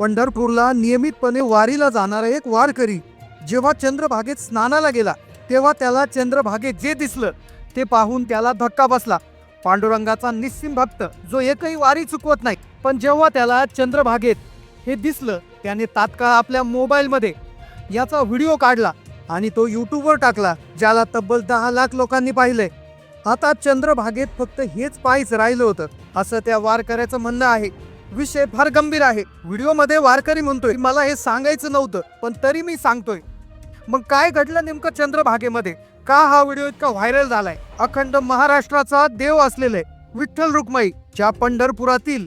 पंढरपूरला नियमितपणे वारीला जाणारा एक वारकरी जेव्हा चंद्रभागेत स्नानाला गेला तेव्हा त्याला चंद्रभागेत जे दिसलं ते पाहून त्याला धक्का बसला. पांडुरंगाचा निस्सिम भक्त जो एकही वारी चुकवत नाही पण जेव्हा त्याला चंद्रभागेत हे दिसलं त्याने तात्काळ आपल्या मोबाईलमध्ये याचा व्हिडिओ काढला आणि तो यूट्यूबवर टाकला ज्याला तब्बल दहा लाख लोकांनी पाहिलंय. आता चंद्रभागेत फक्त हेच पायच राहिलं होतं असं त्या वारकऱ्याचं म्हणणं आहे. विषय फार गंभीर आहे. व्हिडिओमध्ये वारकरी म्हणतोय मला हे सांगायचं नव्हतं पण तरी मी सांगतोय. मग काय घडलं नेमकं चंद्रभागेमध्ये? का हा व्हिडिओ इतका व्हायरल झालाय? अखंड महाराष्ट्राचा देव असलेले विठ्ठल रुक्माई ज्या पंढरपुरातील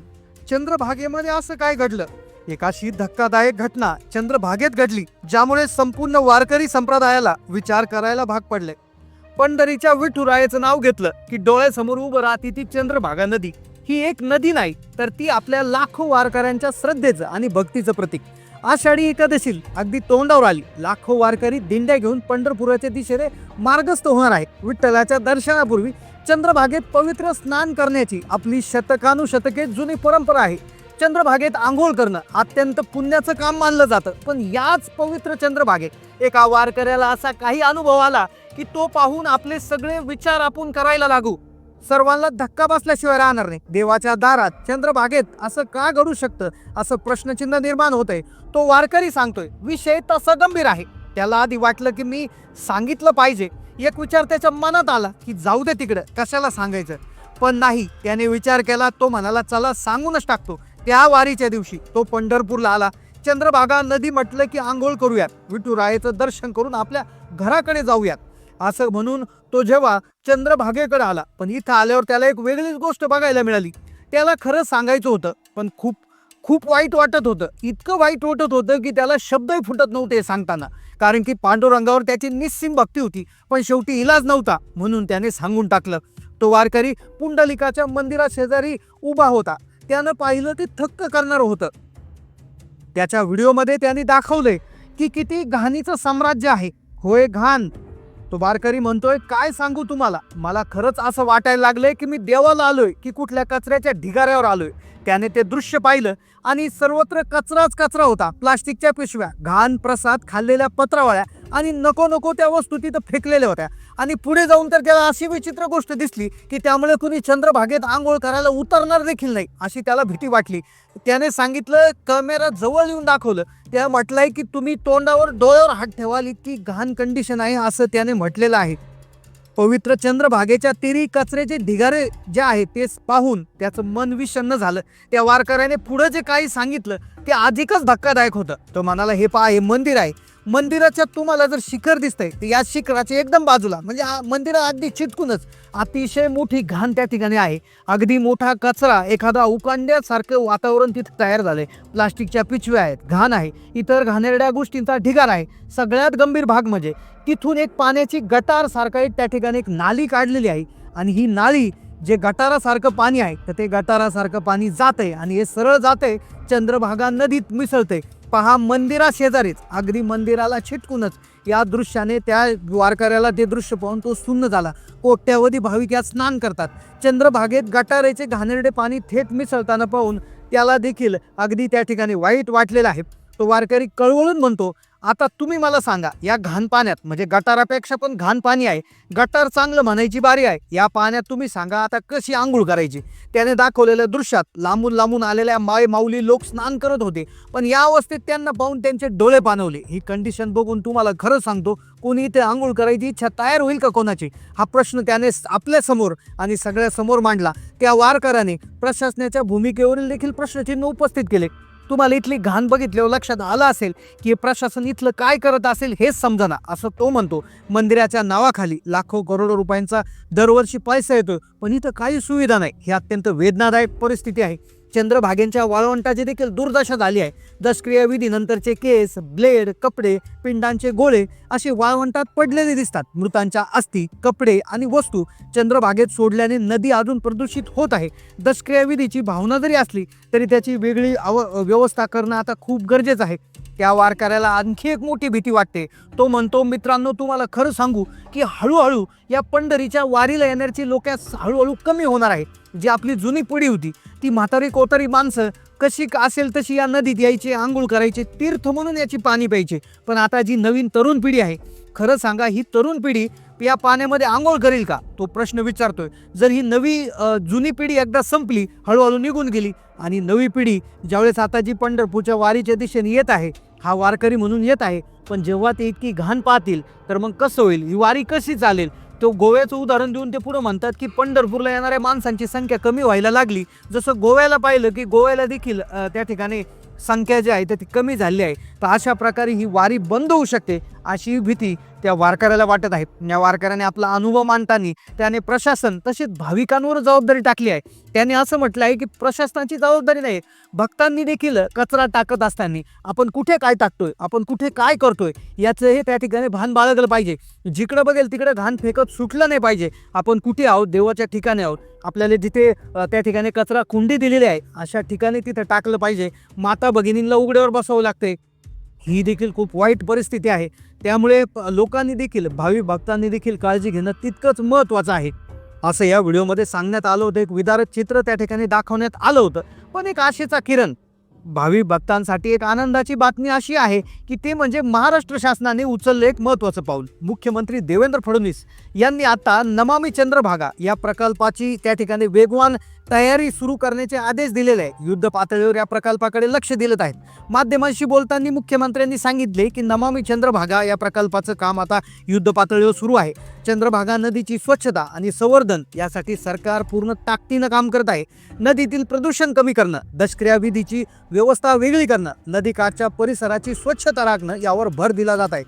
चंद्रभागेमध्ये असं काय घडलं? एक अशी धक्कादायक घटना चंद्रभागेत घडली ज्यामुळे संपूर्ण वारकरी संप्रदायाला विचार करायला भाग पडले. पंढरीच्या विठुरायाचं नाव घेतलं की डोळ्यासमोर उभं राहते ती चंद्रभागा नदी. ही एक नदी नाही तर ती आपल्या लाखो वारकऱ्यांच्या श्रद्धेचं आणि भक्तीचं प्रतीक. आषाढी एकादशी अगदी तोंडावर आली. लाखो वारकरी दिंड्या घेऊन पंढरपुराच्या दिशेने मार्गस्थ होणार आहे. विठ्ठलाच्या दर्शनापूर्वी चंद्रभागेत पवित्र स्नान करण्याची आपली शतकानुशतके जुनी परंपरा आहे. चंद्रभागेत आंघोळ करणं अत्यंत पुण्याचं काम मानलं जातं. पण याच पवित्र चंद्रभागेत एका वारकऱ्याला असा काही अनुभव आला की तो पाहून आपले सगळे विचार आपण करायला लागू. सर्वांना धक्का बसल्याशिवाय राहणार नाही. देवाच्या दारात चंद्रभागेत असं का घडू शकतं? असं प्रश्नचिन्ह निर्माण होतंय. तो वारकरी सांगतोय विषय तसा गंभीर आहे. त्याला आधी वाटलं की मी सांगितलं पाहिजे. एक विचार त्याच्या मनात आला की जाऊ दे तिकडं कशाला सांगायचं? पण नाही त्याने विचार केला तो म्हणाला चला सांगूनच टाकतो. त्या वारीच्या दिवशी तो पंढरपूरला आला. चंद्रभागा नदी म्हटलं की आंघोळ करूयात. विठुरायाचं दर्शन करून आपल्या घराकडे जाऊयात. असं म्हणून तो जेव्हा चंद्रभागेकडे आला पण इथं आल्यावर त्याला एक वेगळीच गोष्ट बघायला मिळाली. त्याला खरं सांगायचं होतं पण खूप खूप वाईट वाटत होतं. इतकं वाईट वाटत होतं की त्याला शब्दही फुटत नव्हते हे सांगताना. कारण की पांडुरंगावर त्याची निस्सिम भक्ती होती पण शेवटी इलाज नव्हता म्हणून त्याने सांगून टाकलं. तो वारकरी पुंडलिकाच्या मंदिरा शेजारी उभा होता. त्यानं पाहिलं ते थक्क करणारं होतं. त्याच्या व्हिडिओमध्ये त्यांनी दाखवलंय की किती घाणीचं साम्राज्य आहे. होय घाण. तो वारकरी म्हणतोय काय सांगू तुम्हाला? मला खरंच असं वाटायला लागलंय की मी देवाला आलोय की कुठल्या कचऱ्याच्या ढिगाऱ्यावर आलोय. त्याने ते दृश्य पाहिलं आणि सर्वत्र कचराच कचरा होता. प्लास्टिकच्या पिशव्या घाण प्रसाद खाल्लेल्या पत्रावळ्या आणि नको नको त्या वस्तू तिथं फेकलेल्या होत्या. आणि पुढे जाऊन तर त्याला अशी विचित्र गोष्ट दिसली की त्यामुळे कुणी चंद्रभागेत आंघोळ करायला उतरणार देखील नाही अशी त्याला भीती वाटली. त्याने सांगितलं कॅमेरा जवळ येऊन दाखवलं. त्या म्हटलंय की तुम्ही तोंडावर डोळ्यावर हात ठेवाल इतकी घाण कंडिशन आहे असं त्याने म्हटलेलं आहे. पवित्र चंद्रभागेच्या तिरी कचऱ्याचे ढिगारे जे आहे ते पाहून त्याचं मन विषन्न झालं. त्या वारकऱ्याने पुढं जे काही सांगितलं ते अधिकच धक्कादायक होतं. तो म्हणाला हे पहा हे मंदिर आहे. मंदिराच्या तुम्हाला जर शिखर दिसतंय तर या शिखराच्या एकदम बाजूला म्हणजे हा मंदिरा अगदी चिटकूनच अतिशय मोठी घाण त्या ठिकाणी आहे. अगदी मोठा कचरा एखादा उकांड्यासारखं वातावरण तिथं तयार झालंय. प्लास्टिकच्या पिशव्या आहेत घाण आहे. इतर घाणेरड्या गोष्टींचा ढिगार आहे. सगळ्यात गंभीर भाग म्हणजे तिथून एक पाण्याची गटार सारखा एक त्या ठिकाणी एक नाली काढलेली आहे. आणि ही नाली जे गटारासारखं पाणी आहे तर ते गटारासारखं पाणी जाते आणि हे सरळ जाते चंद्रभागा नदीत मिसळते पहा मंदिरा शेजारीच अगदी मंदिराला छिटकूनच या दृश्याने त्या वारकऱ्याला ते दृश्य पाहून तो सुन्न झाला. कोट्यावधी भाविक यात स्नान करतात. चंद्रभागेत गटारेचे घाणेरडे पाणी थेट मिसळताना पाहून त्याला देखील अगदी त्या ठिकाणी वाईट वाटलेलं आहे. तो वारकरी कळवळून म्हणतो आता तुम्ही मला सांगा या घाण पाण्यात म्हणजे गटारापेक्षा पण घाण पाणी आहे गटार चांगलं म्हणायची बारी आहे या पाण्यात तुम्ही सांगा आता कशी आंघोळ करायची. त्याने दाखवलेल्या दृश्यात लांबून लांबून आलेल्या माय माऊली लोक स्नान करत होते पण या अवस्थेत त्यांना पाहून त्यांचे डोळे पाणवले. ही कंडिशन बघून तुम्हाला खरं सांगतो कोणी इथे आंघोळ करायची इच्छा तयार होईल का कोणाची? हा प्रश्न त्याने आपल्यासमोर आणि सगळ्यासमोर मांडला. त्या वारकऱ्याने प्रशासनाच्या भूमिकेवरील देखील प्रश्नचिन्ह उपस्थित केले. तुम्हाला इथली घाण बघितल्यावर लक्षात आलं असेल की हे प्रशासन इथलं काय करत असेल हेच समजना असं तो म्हणतो. मंदिराच्या नावाखाली लाखो करोडो रुपयांचा दरवर्षी पैसा येतो पण इथं काही सुविधा नाही. ही अत्यंत वेदनादायक परिस्थिती आहे. चंद्रभागेंच्या वाळवंटाची देखील दुर्दशा झाली आहे. दशक्रिया विधीनंतरचे केस ब्लेड कपडे पिंडांचे गोळे असे वाळवंटात पडलेले दिसतात. मृतांच्या अस्थी कपडे आणि वस्तू चंद्रभागेत सोडल्याने नदी अजून प्रदूषित होत आहे. दशक्रिया विधीची भावना जरी असली तरी त्याची वेगळी अव व्यवस्था करणं आता खूप गरजेचं आहे. त्या वारकऱ्याला आणखी एक मोठी भीती वाटते. तो म्हणतो मित्रांनो तुम्हाला खरं सांगू की हळूहळू या पंढरीच्या वारीला येण्याची लोक हळूहळू कमी होणार आहे. जी आपली जुनी पिढी होती ती म्हातारी कोतारी माणसं कशी का असेल तशी या नदीत यायचे आंघोळ करायचे तीर्थ म्हणून याची पाणी प्यायचे. पण आता जी नवीन तरुण पिढी आहे खरं सांगा ही तरुण पिढी या पाण्यामध्ये आंघोळ करेल का? तो प्रश्न विचारतोय. जर ही नवी जुनी पिढी एकदा संपली हळूहळू निघून गेली आणि नवी पिढी ज्यावेळेस आता जी पंढरपूरच्या वारीच्या दिशेने येत आहे हा वारकरी म्हणून येत आहे पण जेव्हा ते इतकी घाण पाहतील तर मग कसं होईल? ही वारी कशी चालेल? तो गोव्याचं उदाहरण देऊन ते पुढं म्हणतात की पंढरपूरला येणाऱ्या माणसांची संख्या कमी व्हायला लागली. जसं गोव्याला पाहिलं की गोव्याला देखील त्या ठिकाणी संख्या जी आहे तर ती कमी झाली आहे. तर अशा प्रकारे ही वारी बंद होऊ शकते. अशी भीती त्या वारकऱ्याला वाटत आहे. या वारकऱ्याने आपला अनुभव मांडताना त्याने प्रशासन तसेच भाविकांवर जबाबदारी टाकली आहे. त्याने असं म्हटलं आहे की प्रशासनाची जबाबदारी नाही भक्तांनी देखील कचरा टाकत असताना आपण कुठे काय टाकतोय आपण कुठे काय करतोय याचं हे त्या ठिकाणी भान बाळगलं पाहिजे. जिकडं बघेल तिकडं घाण फेकत सुटलं नाही पाहिजे. आपण कुठे आहोत देवाच्या ठिकाणी आहोत. आपल्याला जिथे त्या ठिकाणी कचरा कुंडी दिलेली आहे अशा ठिकाणी तिथं टाकलं पाहिजे. माता भगिनींना उघड्यावर बसावं लागते ही देखील खूप वाईट परिस्थिती आहे. त्यामुळे प- लोकांनी देखील भावी भक्तांनी देखील काळजी घेणं तितकंच महत्त्वाचं आहे. असं या व्हिडिओमध्ये सांगण्यात आलं होतं. एक विदारक चित्र त्या ठिकाणी दाखवण्यात आलं होतं. पण एक आशेचा किरण. भावी भक्तांसाठी एक आनंदाची बातमी अशी आहे की ते म्हणजे महाराष्ट्र शासनाने उचललं एक महत्त्वाचं पाऊल. मुख्यमंत्री देवेंद्र फडणवीस यांनी आता नमामी चंद्रभागा या प्रकल्पाची त्या ठिकाणी वेगवान तयारी सुरू करण्याचे आदेश दिलेले आहे युद्ध पातळीवर या प्रकल्पाकडे लक्ष दिलं आहेत. माध्यमांशी बोलताना मुख्यमंत्र्यांनी सांगितले की नमामी चंद्रभागा या प्रकल्पाचं काम आता युद्ध पातळीवर सुरू आहे. चंद्रभागा नदीची स्वच्छता आणि संवर्धन यासाठी सरकार पूर्ण ताकदीनं काम करत आहे. नदीतील प्रदूषण कमी करणं दशक्रियाविधीची व्यवस्था वेगळी करणं नदीकाठच्या परिसराची स्वच्छता राखणं यावर भर दिला जात आहे.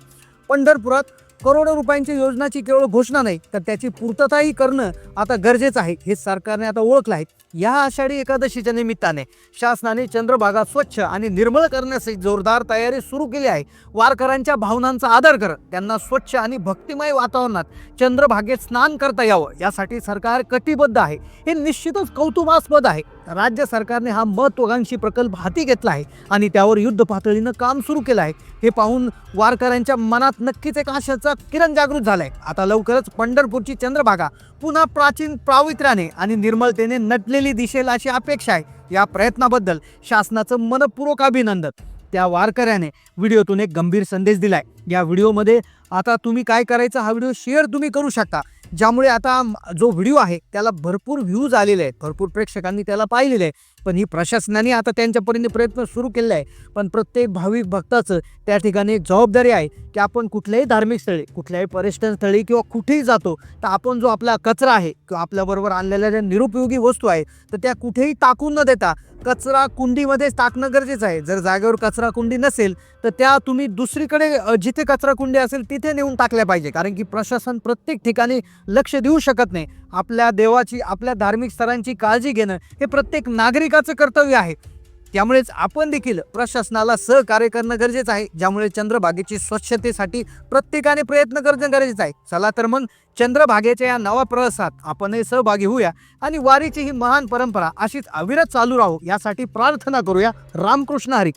पंढरपुरात करोडो रुपयांच्या योजनाची केवळ घोषणा नाही तर त्याची पूर्तताही करणं आता गरजेचं आहे हे सरकारने आता ओळखलं आहे. या आषाढी एकादशीच्या निमित्ताने शासनाने चंद्रभागा स्वच्छ आणि निर्मळ करण्यासाठी जोरदार तयारी सुरू केली आहे. वारकऱ्यांच्या भावनांचा आदर करत त्यांना स्वच्छ आणि भक्तिमय वातावरणात चंद्रभागेत स्नान करता यावं यासाठी सरकार कटिबद्ध आहे. हे निश्चितच कौतुकास्पद आहे. राज्य सरकारने हा महत्वाकांक्षी प्रकल्प हाती घेतला आहे आणि त्यावर युद्ध पातळीनं काम सुरू केलं आहे. हे पाहून वारकऱ्यांच्या मनात नक्कीच एक आशाचा किरण जागृत झालाय. आता लवकरच पंढरपूरची चंद्रभागा पुन्हा प्राचीन प्रावित्र्याने आणि निर्मलतेने नटलेली दिसेल अशी अपेक्षा आहे. या प्रयत्नाबद्दल शासनाचं मनपूर्वक अभिनंदन. त्या वारकऱ्याने व्हिडिओतून एक गंभीर संदेश दिलाय. या व्हिडिओमध्ये आता तुम्ही काय करायचं हा व्हिडिओ शेअर तुम्ही करू शकता. ज्यामुळे आता जो व्हिडिओ आहे त्याला भरपूर व्ह्यूज आलेले आहेत. भरपूर प्रेक्षकांनी त्याला पाहिलेले आहे पण ही प्रशासनाने आता त्यांच्या परीने प्रयत्न सुरू केले आहे. पण प्रत्येक भाविक भक्ताचं त्या ठिकाणी एक जबाबदारी आहे की आपण कुठल्याही धार्मिक स्थळी कुठल्याही पर्यटन स्थळी किंवा कुठेही जातो तर आपण जो आपला कचरा आहे किंवा आपल्याबरोबर आणलेल्या ज्या निरुपयोगी वस्तू आहे तर त्या कुठेही टाकून न देता कचरा कुंडीमध्येच टाकणं गरजेचं आहे. जर जागेवर कचरा कुंडी नसेल तर त्या तुम्ही दुसरीकडे जिथे कचरा कुंडी असेल तिथे नेऊन टाकल्या पाहिजे. कारण की प्रशासन प्रत्येक ठिकाणी लक्ष देऊ शकत नाही. आपल्या देवाची आपल्या धार्मिक स्थळांची काळजी घेणं हे प्रत्येक नागरिक प्रत्येकाचं कर्तव्य आहे. त्यामुळेच आपण देखील प्रशासनाला सहकार्य करणं गरजेचं आहे. ज्यामुळे चंद्रभागेची स्वच्छतेसाठी प्रत्येकाने प्रयत्न करणं गरजेचं आहे. चला तर मग चंद्रभागेच्या या नवा प्रवासात आपणही सहभागी होऊया आणि वारीची ही महान परंपरा अशीच अविरत चालू राहू. यासाठी प्रार्थना करूया. रामकृष्ण हरी.